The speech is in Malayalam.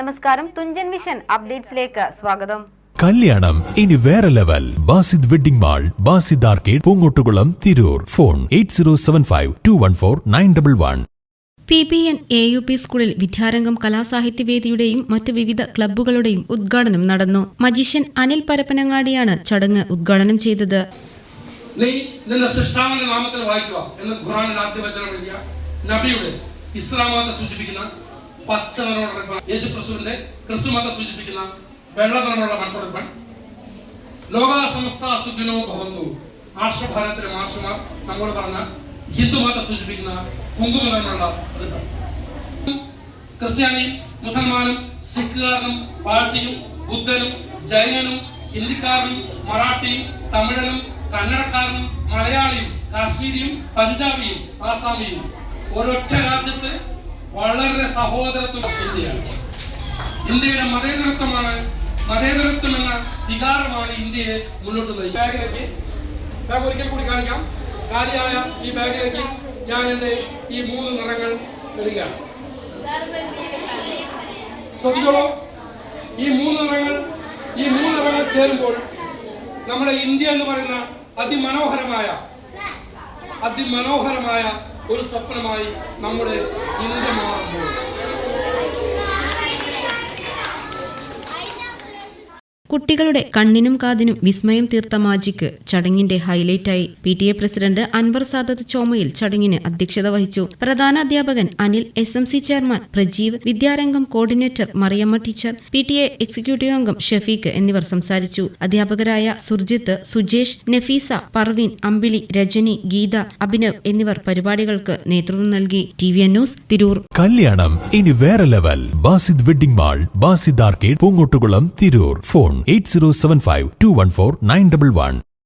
നമസ്കാരം. തുഞ്ചൻ വിഷൻ അപ്ഡേറ്റ്സിലേക്ക് സ്വാഗതം. കല്യാണം. ഇനി വേറെ level. Basid wedding mall Basid arcade Poongottukulam Tirur. Phone eight zero seven five two one four nine double one. P P N A U P സ്കൂളിൽ വിദ്യാരംഗം കലാസാഹിത്യവേദിയുടെയും മറ്റ് വിവിധ ക്ലബ്ബുകളുടെയും ഉദ്ഘാടനം നടന്നു. മജീഷ്യൻ അനിൽ പരപ്പനങ്ങാടിയാണ് ചടങ്ങ് ഉദ്ഘാടനം ചെയ്തത്. നീ നിന്റെ സൃഷ്ടാവിന്റെ നാമത്തിൽ വായിക്കുക എന്ന് ഖുറാനിൽ ആദ്യ വചനം എഴുതിയ നബിയുടെ ഇസ്ലാം മതത്തെ സൂചിപ്പിക്കുന്ന പച്ച നിറമുള്ള യേശു ക്രിസ്തുവിന്റെ ക്രിസ്തു മതം സൂചിപ്പിക്കുന്ന വെള്ള നിറമുള്ള മൺപൊളിപ്പൺ ലോക സമസ്ത സുഖിനോ ഭവന്തു. ആർഷഭാരത്തിലെ മാർഷുമാർ നമ്മോട് പറഞ്ഞ ഹിന്ദു മതം സൂചിപ്പിക്കുന്ന കുങ്കുമ നിറമുള്ള റിബൺ ക്രിസ്ത്യാനി മുസൽമാനും സിഖുകാരനും പാഴ്സിയും ബുദ്ധനും ജൈനനും ഹിന്ദിക്കാരനും മറാഠിയും തമിഴനും കന്നഡക്കാരനും മലയാളിയും കാശ്മീരിയും പഞ്ചാബിയും ആസാമിയും ഒരൊറ്റ രാജ്യത്ത് വളരെ സഹോദരത്വം ഇന്ത്യയാണ്. ഇന്ത്യയുടെ മതേതരത്വമാണ് മതേതരത്വം എന്ന വികാരമാണ് ഇന്ത്യയെ മുന്നോട്ട് നയിക്കുന്നത്. ബാഗിലേക്ക് ബാഗ് ഒരിക്കൽ കൂടി കാണിക്കാം. കാലിയായ ഈ ബാഗിലേക്ക് ഞാൻ എന്റെ ഈ മൂന്ന് നിറങ്ങൾ ഇടുകയാണ്. ശ്രദ്ധിച്ചോളൂ. ഈ മൂന്ന് നിറങ്ങൾ ഈ മൂന്ന് നിറങ്ങൾ ചേരുമ്പോൾ നമ്മുടെ ഇന്ത്യ എന്ന് പറയുന്ന അതിമനോഹരമായ അതിമനോഹരമായ ഒരു സ്വപ്നമായി നമ്മുടെ ഇന്ത്യ മാറുമ്പോൾ കുട്ടികളുടെ കണ്ണിനും കാതിനും വിസ്മയം തീർത്ത മാജിക്ക് ചടങ്ങിന്റെ ഹൈലൈറ്റായി P T A president Anwar Sadath ചോമയിൽ ചടങ്ങിന് അധ്യക്ഷത വഹിച്ചു. പ്രധാന അധ്യാപകൻ Anil S M C chairman Prajeev വിദ്യാരംഗം coordinator Mariyamma teacher P T A executive അംഗം ഷഫീഖ് എന്നിവർ സംസാരിച്ചു. അധ്യാപകരായ സുർജിത്ത് സുജേഷ് നഫീസ പർവീൻ അമ്പിളി രജനി ഗീത അഭിനവ് എന്നിവർ പരിപാടികൾക്ക് നേതൃത്വം നൽകി. T V news Tirur. കല്യാണം ഇനി വേറെ level. Basid wedding mall Basid arcade Poongottukulam Tirur. Phone eight zero seven five two one four nine double one.